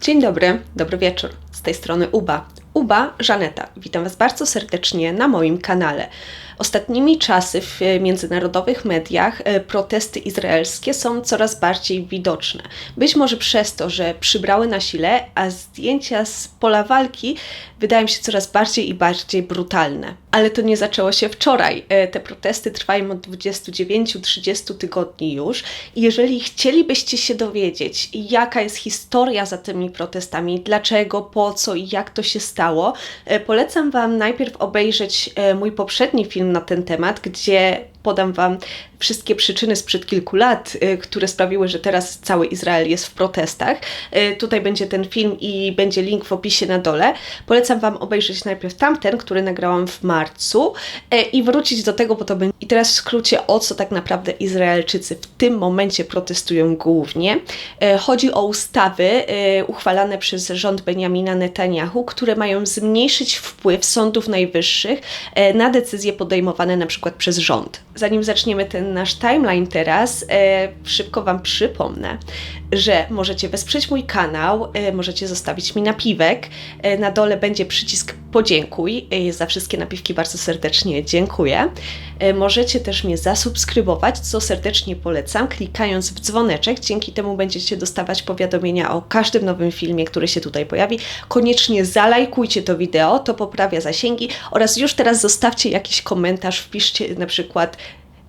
Dzień dobry, dobry wieczór. Z tej strony Uba. Uba Żaneta. Witam Was bardzo serdecznie na moim kanale. Ostatnimi czasy w międzynarodowych mediach e, protesty izraelskie są coraz bardziej widoczne. Być może przez to, że przybrały na sile, a zdjęcia z pola walki wydają się coraz bardziej i bardziej brutalne. Ale to nie zaczęło się wczoraj. E, te protesty trwają od 29-30 tygodni już. Jeżeli chcielibyście się dowiedzieć, jaka jest historia za tymi protestami, dlaczego, po co i jak to się stało, e, polecam Wam najpierw obejrzeć mój poprzedni film na ten temat, gdzie podam Wam wszystkie przyczyny sprzed kilku lat, y, które sprawiły, że teraz cały Izrael jest w protestach. Y, tutaj będzie ten film i będzie link w opisie na dole. Polecam Wam obejrzeć najpierw tamten, który nagrałam w marcu y, i wrócić do tego, bo to będzie. I teraz w skrócie, o co tak naprawdę Izraelczycy w tym momencie protestują głównie. Chodzi o ustawy uchwalane przez rząd Benjamina Netanyahu, które mają zmniejszyć wpływ sądów najwyższych na decyzje podejmowane na przykład przez rząd zanim zaczniemy ten nasz timeline teraz, e, szybko Wam przypomnę, że możecie wesprzeć mój kanał, e, możecie zostawić mi napiwek. E, na dole będzie przycisk podziękuj. E, za wszystkie napiwki bardzo serdecznie dziękuję. Możecie też mnie zasubskrybować, co serdecznie polecam, klikając w dzwoneczek. Dzięki temu będziecie dostawać powiadomienia o każdym nowym filmie, który się tutaj pojawi. Koniecznie zalajkujcie to wideo, to poprawia zasięgi oraz już teraz zostawcie jakiś komentarz, wpiszcie na przykład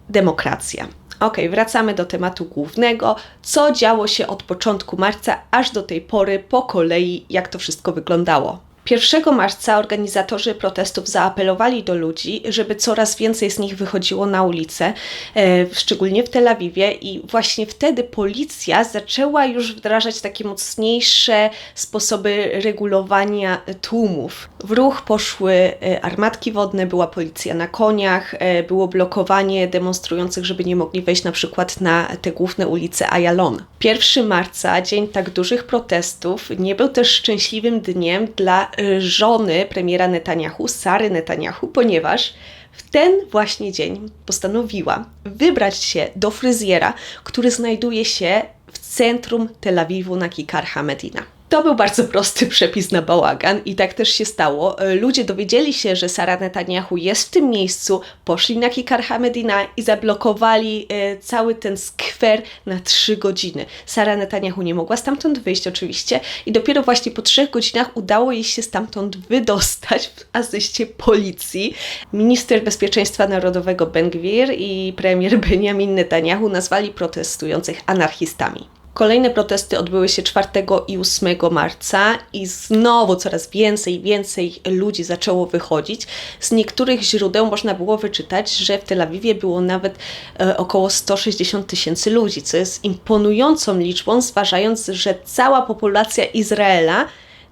demokracja. Ok, wracamy do tematu głównego. Co działo się od początku marca aż do tej pory po kolei, jak to wszystko wyglądało? 1 marca organizatorzy protestów zaapelowali do ludzi, żeby coraz więcej z nich wychodziło na ulicę, e, szczególnie w Tel Awiwie, i właśnie wtedy policja zaczęła już wdrażać takie mocniejsze sposoby regulowania tłumów. W ruch poszły e, armatki wodne, była policja na koniach, e, było blokowanie demonstrujących, żeby nie mogli wejść na przykład na te główne ulice Ayalon. 1 marca, dzień tak dużych protestów, nie był też szczęśliwym dniem dla żony premiera Netanyahu, Sary Netanyahu, ponieważ w ten właśnie dzień postanowiła wybrać się do fryzjera, który znajduje się w centrum Tel Awiwu na Kikar Hamedina. To był bardzo prosty przepis na bałagan i tak też się stało. E, ludzie dowiedzieli się, że Sara Netanyahu jest w tym miejscu, poszli na Kikar Hamedina i zablokowali e, cały ten skwer na trzy godziny. Sara Netanyahu nie mogła stamtąd wyjść oczywiście i dopiero właśnie po trzech godzinach udało jej się stamtąd wydostać w asyście policji. Minister Bezpieczeństwa Narodowego Ben Gvir i premier Benjamin Netanyahu nazwali protestujących anarchistami. Kolejne protesty odbyły się 4 i 8 marca i znowu coraz więcej więcej ludzi zaczęło wychodzić. Z niektórych źródeł można było wyczytać, że w Tel Awiwie było nawet e, około 160 tysięcy ludzi, co jest imponującą liczbą, zważając, że cała populacja Izraela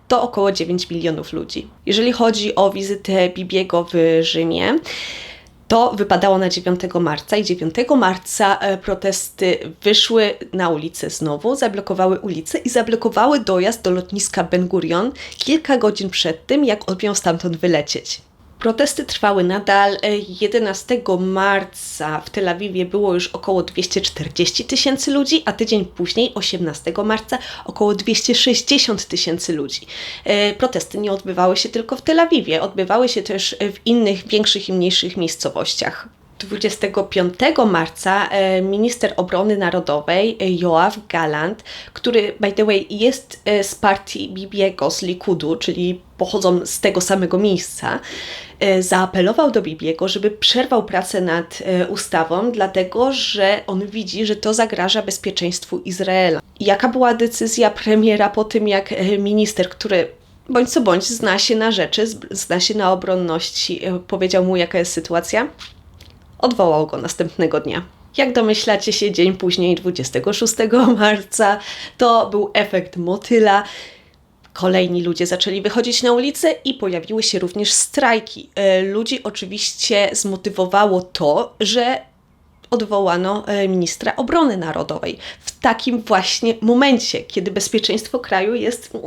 to około 9 milionów ludzi. Jeżeli chodzi o wizytę Bibiego w Rzymie, to wypadało na 9 marca i 9 marca e, protesty wyszły na ulicę znowu, zablokowały ulicę i zablokowały dojazd do lotniska Ben Gurion kilka godzin przed tym, jak on miał stamtąd wylecieć. Protesty trwały nadal. 11 e, marca w Tel Awiwie było już około 240 tysięcy ludzi, a tydzień później, 18 marca, około 260 tysięcy ludzi. E, protesty nie odbywały się tylko w Tel Awiwie, odbywały się też w innych większych i mniejszych miejscowościach. 25 marca e, minister obrony narodowej Joachim Galant, który by the way jest z partii Bibiego z Likudu, czyli pochodzą z tego samego miejsca, E, zaapelował do Bibiego, żeby przerwał pracę nad e, ustawą, dlatego że on widzi, że to zagraża bezpieczeństwu Izraela. Jaka była decyzja premiera po tym, jak e, minister, który bądź co bądź zna się na rzeczy, zna się na obronności, powiedział mu, jaka jest sytuacja? Odwołał go następnego dnia. Jak domyślacie się, dzień później, 26 marca, to był efekt motyla. Kolejni ludzie zaczęli wychodzić na ulicę i pojawiły się również strajki. E, ludzi oczywiście zmotywowało to, że odwołano e, ministra obrony narodowej. W takim właśnie momencie, kiedy bezpieczeństwo kraju jest, mm,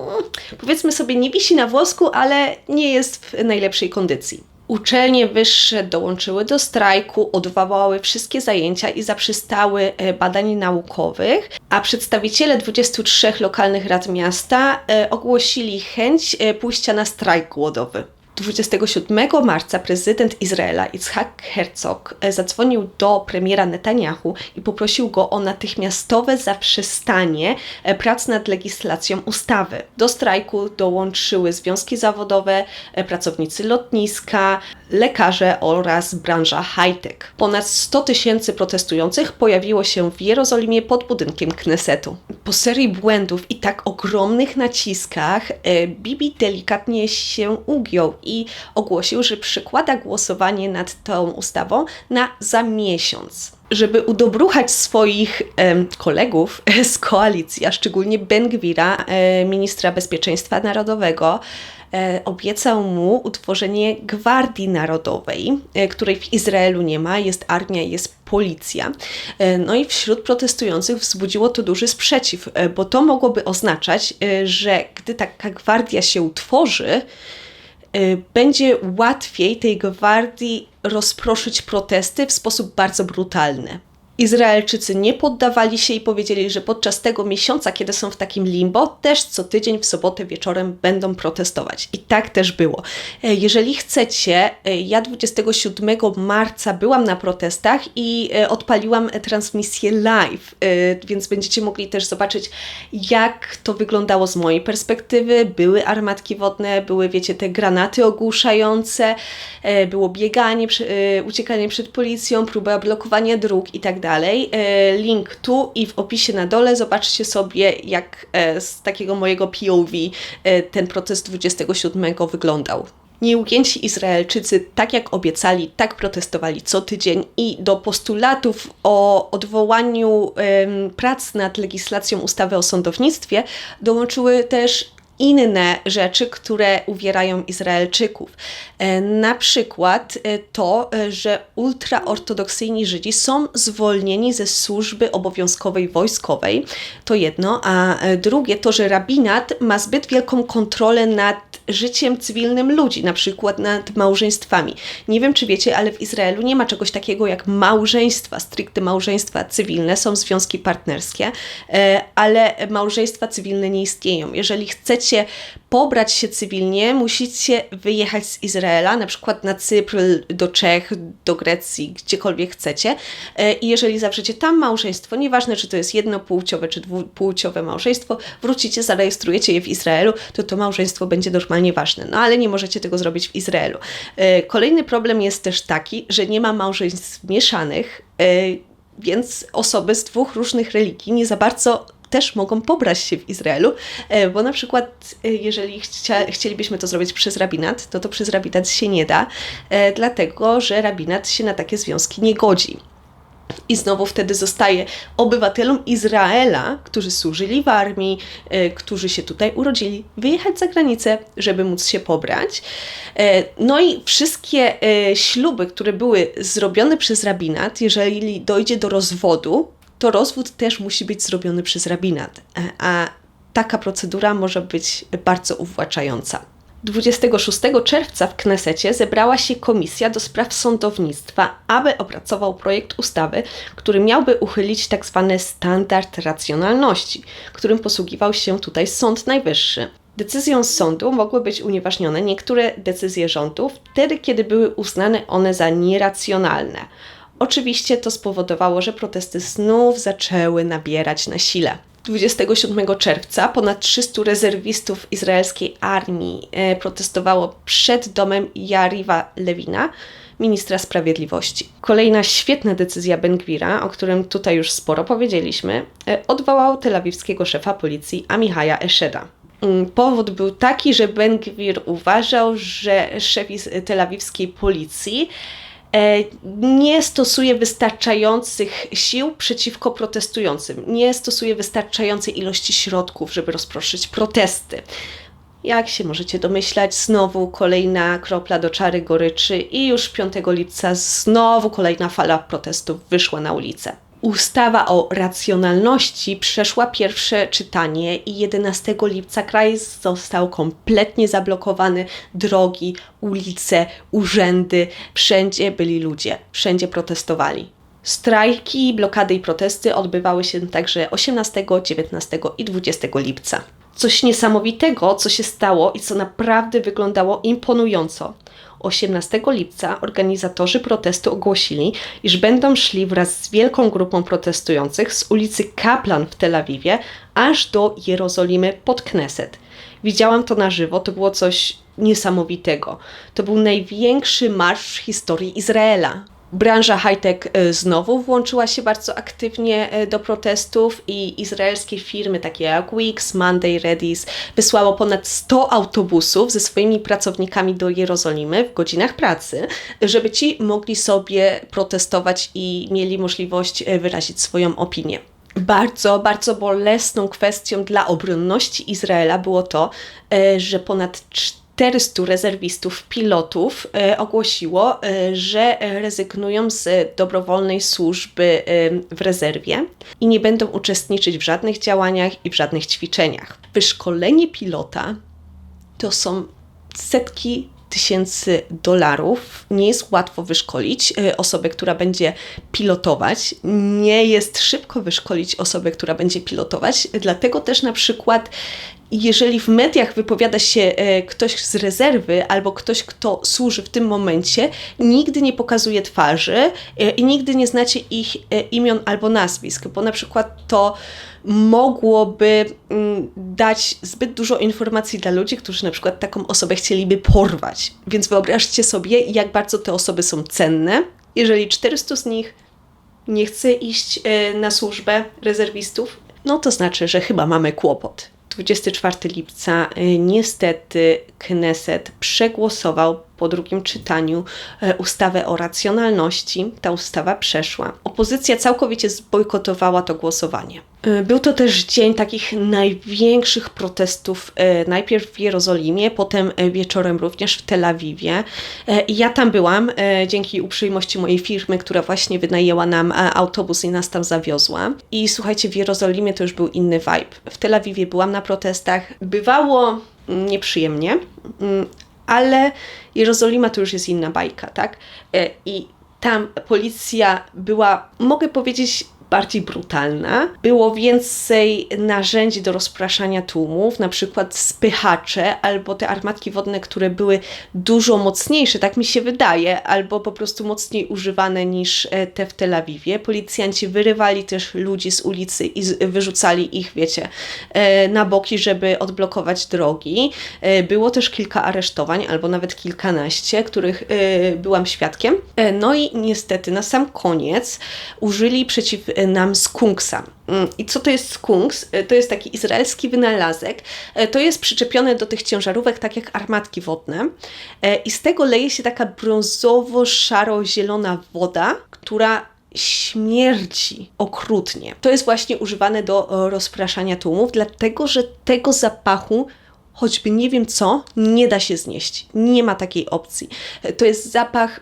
powiedzmy sobie, nie wisi na włosku, ale nie jest w najlepszej kondycji. Uczelnie wyższe dołączyły do strajku, odwołały wszystkie zajęcia i zaprzestały e, badań naukowych, a przedstawiciele 23 lokalnych rad miasta e, ogłosili chęć e, pójścia na strajk głodowy. 27 marca prezydent Izraela Itzhak Herzog e, zadzwonił do premiera Netanyahu i poprosił go o natychmiastowe zaprzestanie e, prac nad legislacją ustawy. Do strajku dołączyły związki zawodowe, e, pracownicy lotniska, lekarze oraz branża high-tech. Ponad 100 tysięcy protestujących pojawiło się w Jerozolimie pod budynkiem Knesetu. Po serii błędów i tak ogromnych naciskach Bibi delikatnie się ugiął i ogłosił, że przykłada głosowanie nad tą ustawą na za miesiąc. Żeby udobruchać swoich e, kolegów z koalicji, a szczególnie Ben Gwira, e, ministra bezpieczeństwa narodowego, e, obiecał mu utworzenie Gwardii Narodowej, e, której w Izraelu nie ma, jest armia, jest policja. E, no i wśród protestujących wzbudziło to duży sprzeciw, e, bo to mogłoby oznaczać, że gdy taka gwardia się utworzy, będzie łatwiej tej gwardii rozproszyć protesty w sposób bardzo brutalny. Izraelczycy nie poddawali się i powiedzieli, że podczas tego miesiąca, kiedy są w takim limbo, też co tydzień w sobotę wieczorem będą protestować. I tak też było. E, jeżeli chcecie, e, ja 27 marca byłam na protestach i e, odpaliłam transmisję live, więc będziecie mogli też zobaczyć, jak to wyglądało z mojej perspektywy. Były armatki wodne, były, wiecie, te granaty ogłuszające, było bieganie, uciekanie przed policją, próba blokowania dróg i tak dalej. E, link tu i w opisie na dole zobaczcie sobie, jak e, z takiego mojego POV e, ten proces 27 wyglądał. Nieugięci Izraelczycy, tak jak obiecali, tak protestowali co tydzień i do postulatów o odwołaniu prac nad legislacją ustawy o sądownictwie dołączyły też inne rzeczy, które uwierają Izraelczyków. E, na przykład e, to, e, że ultraortodoksyjni Żydzi są zwolnieni ze służby obowiązkowej wojskowej. To jedno, a drugie to, że rabinat ma zbyt wielką kontrolę nad życiem cywilnym ludzi, na przykład nad małżeństwami. Nie wiem, czy wiecie, ale w Izraelu nie ma czegoś takiego jak małżeństwa, stricte małżeństwa cywilne, są związki partnerskie, e, ale małżeństwa cywilne nie istnieją. Jeżeli chcecie pobrać się cywilnie, musicie wyjechać z Izraela, na przykład na Cypr, do Czech, do Grecji, gdziekolwiek chcecie. E, I jeżeli zawrzecie tam małżeństwo, nieważne czy to jest jednopłciowe czy dwupłciowe małżeństwo, wrócicie, zarejestrujecie je w Izraelu, to to małżeństwo będzie normalnie ważne. No ale nie możecie tego zrobić w Izraelu. E, kolejny problem jest też taki, że nie ma małżeństw mieszanych, e, więc osoby z dwóch różnych religii nie za bardzo też mogą pobrać się w Izraelu, e, bo na przykład jeżeli chcia, chcielibyśmy to zrobić przez rabinat, to to przez rabinat się nie da, dlatego że rabinat się na takie związki nie godzi. I znowu wtedy zostaje obywatelom Izraela, którzy służyli w armii, którzy się tutaj urodzili, wyjechać za granicę, żeby móc się pobrać. no i wszystkie śluby, które były zrobione przez rabinat, jeżeli dojdzie do rozwodu, to rozwód też musi być zrobiony przez rabinat, e, a taka procedura może być bardzo uwłaczająca. 26 czerwca w Knesecie zebrała się komisja do spraw sądownictwa, aby opracował projekt ustawy, który miałby uchylić tzw. Tak standard racjonalności, którym posługiwał się tutaj Sąd Najwyższy. Decyzją sądu mogły być unieważnione niektóre decyzje rządu wtedy, kiedy były uznane one za nieracjonalne. Oczywiście to spowodowało, że protesty znów zaczęły nabierać na sile. 27 czerwca ponad 300 rezerwistów izraelskiej armii e, protestowało przed domem Jariwa Lewina, ministra sprawiedliwości. Kolejna świetna decyzja Ben-Gwira, o którym tutaj już sporo powiedzieliśmy, e, odwołał telawiwskiego szefa policji Amichaja Esheda. Mm, powód był taki, że Ben-Gwir uważał, że szef telawiwskiej policji nie stosuje wystarczających sił przeciwko protestującym, nie stosuje wystarczającej ilości środków, żeby rozproszyć protesty. Jak się możecie domyślać, znowu kolejna kropla do czary goryczy i już 5 lipca znowu kolejna fala protestów wyszła na ulicę. Ustawa o racjonalności przeszła pierwsze czytanie i 11 lipca kraj został kompletnie zablokowany. Drogi, ulice, urzędy, wszędzie byli ludzie, wszędzie protestowali. Strajki, blokady i protesty odbywały się także 18, 19 i 20 lipca. Coś niesamowitego, co się stało i co naprawdę wyglądało imponująco. 18 lipca organizatorzy protestu ogłosili, iż będą szli wraz z wielką grupą protestujących z ulicy Kaplan w Tel Awiwie aż do Jerozolimy pod Kneset. Widziałam to na żywo, to było coś niesamowitego. To był największy marsz w historii Izraela. Branża high-tech e, znowu włączyła się bardzo aktywnie e, do protestów i izraelskie firmy takie jak Wix, Monday, Redis wysłało ponad 100 autobusów ze swoimi pracownikami do Jerozolimy w godzinach pracy, żeby ci mogli sobie protestować i mieli możliwość e, wyrazić swoją opinię. Bardzo, bardzo bolesną kwestią dla obronności Izraela było to, że ponad 400 rezerwistów, pilotów e, ogłosiło, e, że rezygnują z dobrowolnej służby e, w rezerwie i nie będą uczestniczyć w żadnych działaniach i w żadnych ćwiczeniach. Wyszkolenie pilota to są setki tysięcy dolarów. Nie jest łatwo wyszkolić osobę, która będzie pilotować. Nie jest szybko wyszkolić osobę, która będzie pilotować. Dlatego też na przykład jeżeli w mediach wypowiada się e, ktoś z rezerwy albo ktoś, kto służy w tym momencie, nigdy nie pokazuje twarzy e, i nigdy nie znacie ich e, imion albo nazwisk, bo na przykład to mogłoby mm, dać zbyt dużo informacji dla ludzi, którzy na przykład taką osobę chcieliby porwać. Więc wyobraźcie sobie, jak bardzo te osoby są cenne. Jeżeli 400 z nich nie chce iść na służbę rezerwistów, no to znaczy, że chyba mamy kłopot. 24 lipca y, niestety Kneset przegłosował po drugim czytaniu e, ustawę o racjonalności. Ta ustawa przeszła. Opozycja całkowicie zbojkotowała to głosowanie. E, był to też dzień takich największych protestów, e, najpierw w Jerozolimie, potem wieczorem również w Tel Awiwie. I ja tam byłam dzięki uprzejmości mojej firmy, która właśnie wynajęła nam autobus i nas tam zawiozła. I słuchajcie, w Jerozolimie to już był inny vibe. W Tel Awiwie byłam na protestach. Bywało nieprzyjemnie, mm, ale Jerozolima to już jest inna bajka, tak? E, I tam policja była, mogę powiedzieć, bardziej brutalna. Było więcej narzędzi do rozpraszania tłumów, na przykład spychacze albo te armatki wodne, które były dużo mocniejsze, tak mi się wydaje, albo po prostu mocniej używane niż e, te w Tel Awiwie. Policjanci wyrywali też ludzi z ulicy i wyrzucali ich, wiecie, e, na boki, żeby odblokować drogi. E, było też kilka aresztowań, albo nawet kilkanaście, których byłam świadkiem. No i niestety na sam koniec użyli przeciw nam skunksa. Mm, I co to jest skunks? E, to jest taki izraelski wynalazek. E, to jest przyczepione do tych ciężarówek, tak jak armatki wodne. I z tego leje się taka brązowo-szaro-zielona woda, która śmierdzi okrutnie. To jest właśnie używane do rozpraszania tłumów, dlatego że tego zapachu choćby nie wiem co, nie da się znieść. Nie ma takiej opcji. To jest zapach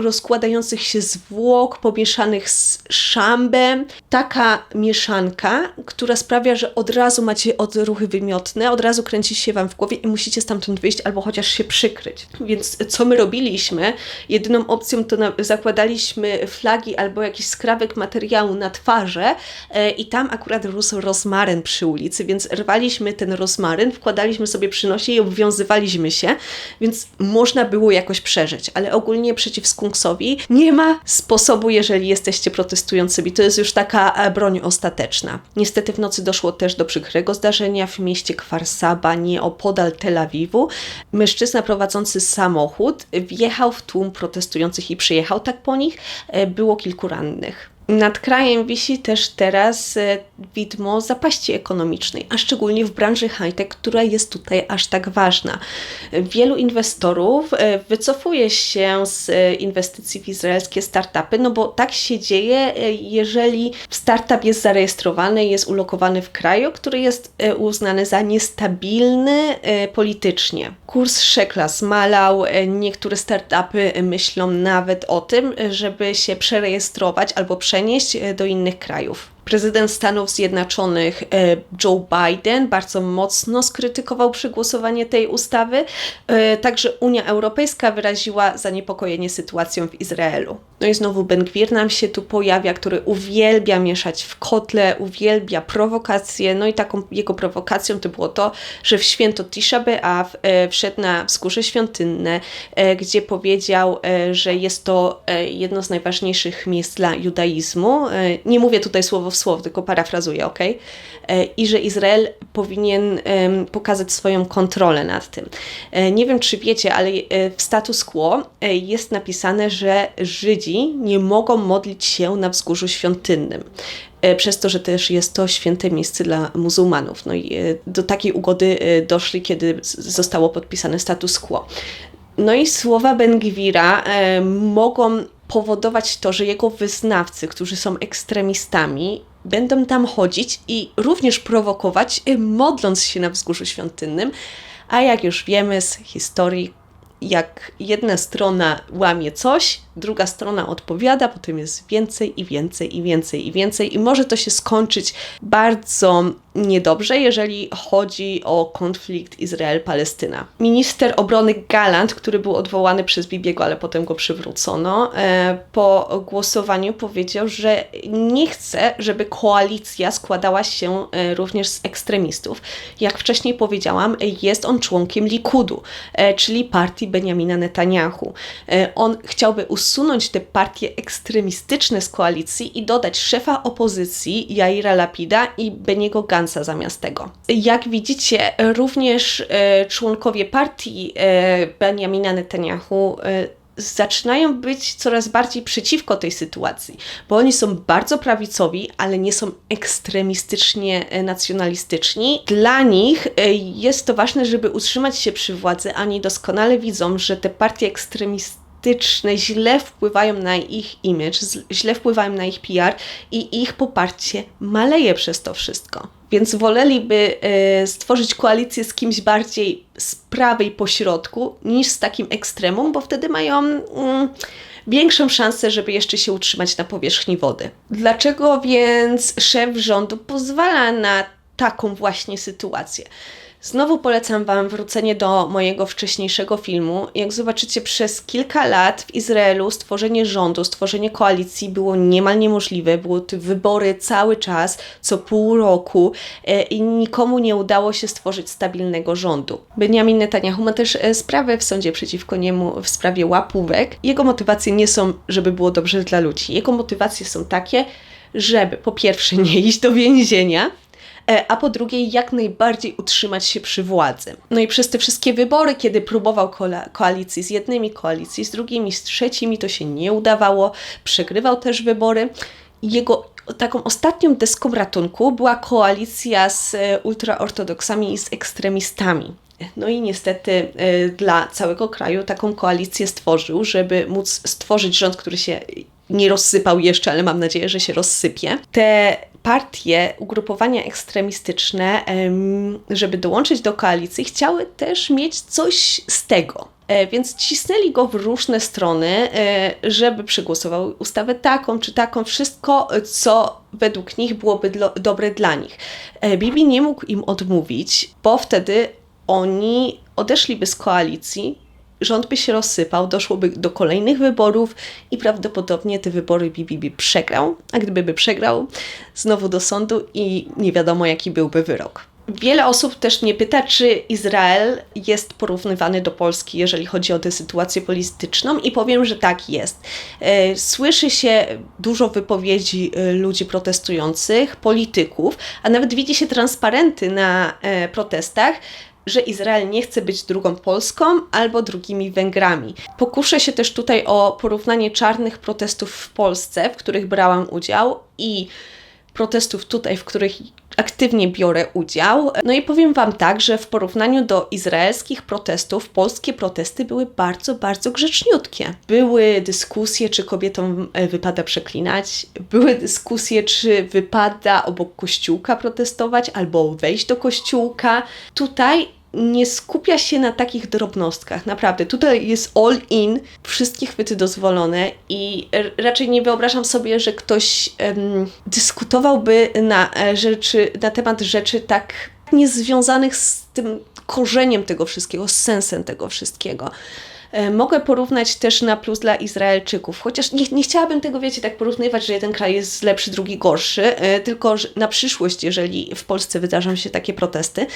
rozkładających się zwłok pomieszanych z szambem. Taka mieszanka, która sprawia, że od razu macie odruchy wymiotne, od razu kręci się Wam w głowie i musicie stamtąd wyjść albo chociaż się przykryć. Więc co my robiliśmy? Jedyną opcją to zakładaliśmy flagi albo jakiś skrawek materiału na twarze e, i tam akurat rósł rozmaryn przy ulicy, więc rwaliśmy ten rozmaryn, wkładaliśmy sobie przy nosie i obwiązywaliśmy się, więc można było jakoś przeżyć, ale ogólnie przeciw Nie ma sposobu, jeżeli jesteście protestującymi. To jest już taka e, broń ostateczna. Niestety w nocy doszło też do przykrego zdarzenia w mieście Kwarsaba, nieopodal Tel Awiwu. Mężczyzna prowadzący samochód wjechał w tłum protestujących i przyjechał tak po nich. E, było kilku rannych. Nad krajem wisi też teraz e, widmo zapaści ekonomicznej, a szczególnie w branży high-tech, która jest tutaj aż tak ważna. Wielu inwestorów e, wycofuje się z e, inwestycji w izraelskie startupy, no bo tak się dzieje, jeżeli startup jest zarejestrowany, jest ulokowany w kraju, który jest uznany za niestabilny politycznie. Kurs szekla zmalał, niektóre startupy myślą nawet o tym, żeby się przerejestrować albo przejść przenieść e, do innych krajów. Prezydent Stanów Zjednoczonych e, Joe Biden bardzo mocno skrytykował przegłosowanie tej ustawy. E, także Unia Europejska wyraziła zaniepokojenie sytuacją w Izraelu. No i znowu Ben Gwir nam się tu pojawia, który uwielbia mieszać w kotle, uwielbia prowokacje. No i taką jego prowokacją to było to, że w święto Tisha B'Av e, wszedł na wzgórze świątynne, gdzie powiedział, że jest to jedno z najważniejszych miejsc dla judaizmu. Nie mówię tutaj słowo w słowo, tylko parafrazuję, ok? I że Izrael powinien pokazać swoją kontrolę nad tym. E, nie wiem, czy wiecie, ale e, w status quo e, jest napisane, że Żydzi nie mogą modlić się na wzgórzu świątynnym przez to, że też jest to święte miejsce dla muzułmanów. No i do takiej ugody doszli, kiedy zostało podpisane status quo. No i słowa Ben-Gwira mogą powodować to, że jego wyznawcy, którzy są ekstremistami, będą tam chodzić i również prowokować, y, modląc się na wzgórzu świątynnym. A jak już wiemy z historii, jak jedna strona łamie coś, druga strona odpowiada, potem jest więcej i więcej i więcej i więcej, i może to się skończyć bardzo niedobrze, jeżeli chodzi o konflikt Izrael-Palestyna. Minister obrony Galant, który był odwołany przez Bibiego, ale potem go przywrócono, e, po głosowaniu powiedział, że nie chce, żeby koalicja składała się e, również z ekstremistów. Jak wcześniej powiedziałam, jest on członkiem Likudu, e, czyli partii Benjamina Netanyahu. On chciałby usunąć te partie ekstremistyczne z koalicji i dodać szefa opozycji Jaira Lapida i Beniego Zamiast tego. Jak widzicie, również e, członkowie partii e, Benjamina Netanyahu e, zaczynają być coraz bardziej przeciwko tej sytuacji, bo oni są bardzo prawicowi, ale nie są ekstremistycznie nacjonalistyczni. Dla nich jest to ważne, żeby utrzymać się przy władzy, a oni doskonale widzą, że te partie ekstremistyczne źle wpływają na ich image, źle wpływają na ich PR i ich poparcie maleje przez to wszystko. Więc woleliby y, stworzyć koalicję z kimś bardziej z prawej pośrodku niż z takim ekstremum, bo wtedy mają y, większą szansę, żeby jeszcze się utrzymać na powierzchni wody. Dlaczego więc szef rządu pozwala na taką właśnie sytuację? Znowu polecam Wam wrócenie do mojego wcześniejszego filmu. Jak zobaczycie, przez kilka lat w Izraelu stworzenie rządu, stworzenie koalicji było niemal niemożliwe. Były te wybory cały czas, co pół roku e, i nikomu nie udało się stworzyć stabilnego rządu. Benjamin Netanyahu ma też e, sprawę w sądzie przeciwko niemu w sprawie łapówek. Jego motywacje nie są, żeby było dobrze dla ludzi. Jego motywacje są takie, żeby po pierwsze nie iść do więzienia, a po drugie jak najbardziej utrzymać się przy władzy. No i przez te wszystkie wybory, kiedy próbował koalicji z jednymi, koalicji z drugimi, z trzecimi, to się nie udawało, przegrywał też wybory. Jego taką ostatnią deską ratunku była koalicja z e, ultraortodoksami i z ekstremistami. No i niestety e, dla całego kraju taką koalicję stworzył, żeby móc stworzyć rząd, który się nie rozsypał jeszcze, ale mam nadzieję, że się rozsypie. Te partie, ugrupowania ekstremistyczne, żeby dołączyć do koalicji, chciały też mieć coś z tego. E, więc cisnęli go w różne strony, e, żeby przegłosował ustawę taką czy taką, wszystko, co według nich byłoby dobre dla nich. E, Bibi nie mógł im odmówić, bo wtedy oni odeszliby z koalicji, rząd by się rozsypał, doszłoby do kolejnych wyborów i prawdopodobnie te wybory Bibi przegrał, a gdyby by przegrał, znowu do sądu i nie wiadomo jaki byłby wyrok. Wiele osób też mnie pyta, czy Izrael jest porównywany do Polski, jeżeli chodzi o tę sytuację polityczną, i powiem, że tak jest. E, słyszy się dużo wypowiedzi e, ludzi protestujących, polityków, a nawet widzi się transparenty na e, protestach, że Izrael nie chce być drugą Polską albo drugimi Węgrami. Pokuszę się też tutaj o porównanie czarnych protestów w Polsce, w których brałam udział i protestów tutaj, w których aktywnie biorę udział. No i powiem Wam tak, że w porównaniu do izraelskich protestów, polskie protesty były bardzo, bardzo grzeczniutkie. Były dyskusje, czy kobietom e, wypada przeklinać, były dyskusje, czy wypada obok kościółka protestować albo wejść do kościółka. Tutaj nie skupia się na takich drobnostkach. Naprawdę, tutaj jest all in, wszystkie chwyty dozwolone i raczej nie wyobrażam sobie, że ktoś em, dyskutowałby na, e, rzeczy, na temat rzeczy tak niezwiązanych z tym korzeniem tego wszystkiego, z sensem tego wszystkiego. E, Mogę porównać też na plus dla Izraelczyków, chociaż nie, nie chciałabym tego, wiecie, tak porównywać, że jeden kraj jest lepszy, drugi gorszy, e, tylko na przyszłość, jeżeli w Polsce wydarzą się takie protesty,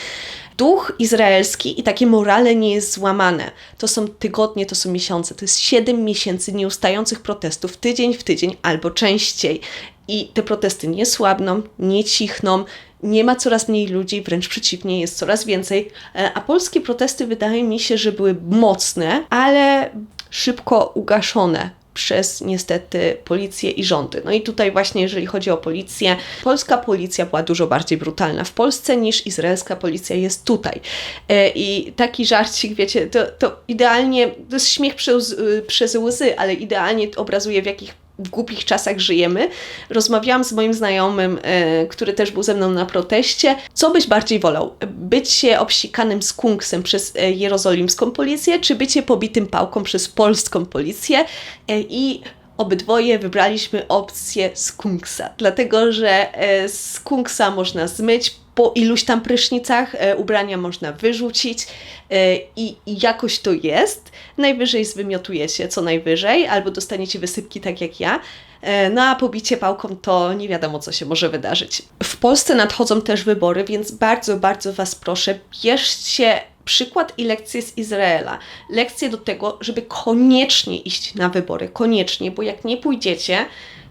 duch izraelski i takie morale nie jest złamane. To są tygodnie, to są miesiące, to jest siedem miesięcy nieustających protestów, tydzień w tydzień albo częściej. I te protesty nie słabną, nie cichną, nie ma coraz mniej ludzi, wręcz przeciwnie, jest coraz więcej. E, A polskie protesty wydaje mi się, że były mocne, ale szybko ugaszone przez niestety policję i rządy. No i tutaj właśnie jeżeli chodzi o policję, polska policja była dużo bardziej brutalna w Polsce niż izraelska policja jest tutaj. E, I taki żarcik, wiecie, to, to idealnie, to jest śmiech przez, y, przez łzy, ale idealnie obrazuje w jakich głupich czasach żyjemy. Rozmawiałam z moim znajomym, e, który też był ze mną na proteście. Co byś bardziej wolał? Bycie obsikanym skunksem przez e, jerozolimską policję, czy bycie pobitym pałką przez polską policję? E, I obydwoje wybraliśmy opcję skunksa, dlatego że skunksa można zmyć po iluś tam prysznicach, e, ubrania można wyrzucić e, i, i jakoś to jest. Najwyżej zwymiotujecie co najwyżej, albo dostaniecie wysypki tak jak ja. E, No a pobicie pałką to nie wiadomo, co się może wydarzyć. W Polsce nadchodzą też wybory, więc bardzo, bardzo Was proszę, bierzcie przykład i lekcje z Izraela. Lekcje do tego, żeby koniecznie iść na wybory. Koniecznie, bo jak nie pójdziecie,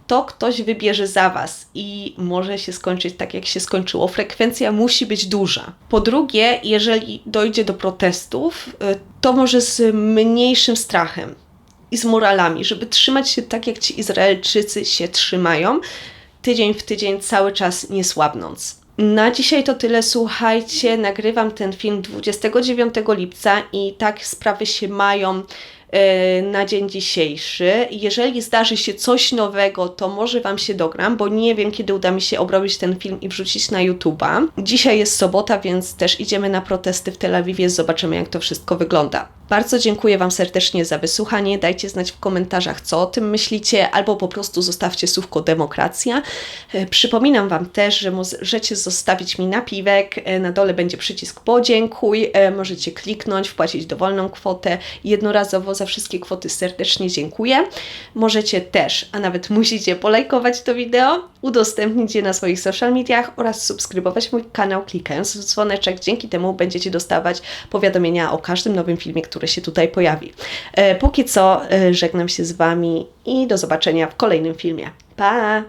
to ktoś wybierze za Was i może się skończyć tak, jak się skończyło. Frekwencja musi być duża. Po drugie, jeżeli dojdzie do protestów, y, to może z mniejszym strachem i z moralami, żeby trzymać się tak, jak ci Izraelczycy się trzymają, tydzień w tydzień, cały czas nie słabnąc. Na dzisiaj to tyle. Słuchajcie, nagrywam ten film 29 lipca i tak sprawy się mają na dzień dzisiejszy. Jeżeli zdarzy się coś nowego, to może Wam się dogram, bo nie wiem, kiedy uda mi się obrobić ten film i wrzucić na YouTube'a. Dzisiaj jest sobota, więc też idziemy na protesty w Tel Awiwie, zobaczymy, jak to wszystko wygląda. Bardzo dziękuję Wam serdecznie za wysłuchanie. Dajcie znać w komentarzach, co o tym myślicie, albo po prostu zostawcie słówko demokracja. E, Przypominam Wam też, że możecie zostawić mi napiwek. E, Na dole będzie przycisk podziękuj. E, Możecie kliknąć, wpłacić dowolną kwotę. Jednorazowo za wszystkie kwoty serdecznie dziękuję. Możecie też, a nawet musicie polajkować to wideo, udostępnić je na swoich social mediach oraz subskrybować mój kanał klikając w dzwoneczek. Dzięki temu będziecie dostawać powiadomienia o każdym nowym filmie, który się tutaj pojawi. E, Póki co e, żegnam się z Wami i do zobaczenia w kolejnym filmie. Pa!